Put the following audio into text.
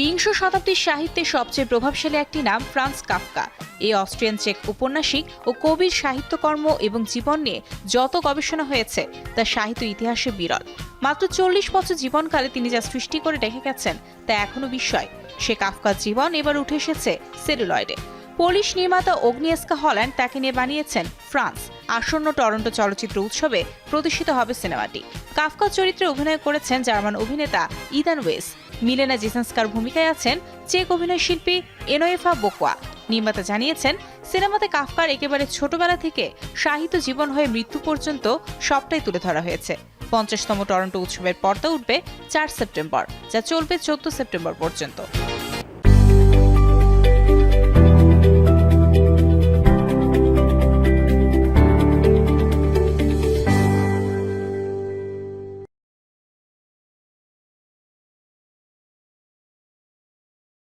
বিংশ শতাব্দীর সাহিত্যে সবচেয়ে প্রভাবশালী একটি নাম ফ্রান্স কাফকা। এই অস্ট্রিয়ান চেক ঔপন্যাসিক ও কবির সাহিত্যকর্ম এবং জীবন নিয়ে যত গবেষণা হয়েছে, তা সাহিত্য ইতিহাসে বিরল। মাত্র চল্লিশ বছর জীবনকালে তিনি যা সৃষ্টি করে রেখে গেছেন, তা এখনও বিস্ময়। সে কাফকার জীবন এবার উঠে এসেছে সেলুলয়েডে। পোলিশ নির্মাতা অগ্নিয়েস্কা হল্যান্ড তাকে নিয়ে বানিয়েছেন ফ্রান্স। আসন্ন টরন্টো চলচ্চিত্র উৎসবে প্রদর্শিত হবে সিনেমাটি। কাফকার চরিত্রে অভিনয় করেছেন জার্মান অভিনেতা ইদান ওয়েস। মিলেনা জেসান্সকার ভূমিকায় আছেন চেক অভিনয় শিল্পী এনোয়েফা বোকোয়া। নির্মাতা জানিয়েছেন, সিনেমাতে কাফকার একেবারে ছোটবেলা থেকে সাহিত্য জীবন হয়ে মৃত্যু পর্যন্ত সবটাই তুলে ধরা হয়েছে। পঞ্চাশতম টরন্টো উৎসবের পর্দা উঠবে চার সেপ্টেম্বর, যা চলবে চোদ্দ সেপ্টেম্বর পর্যন্ত।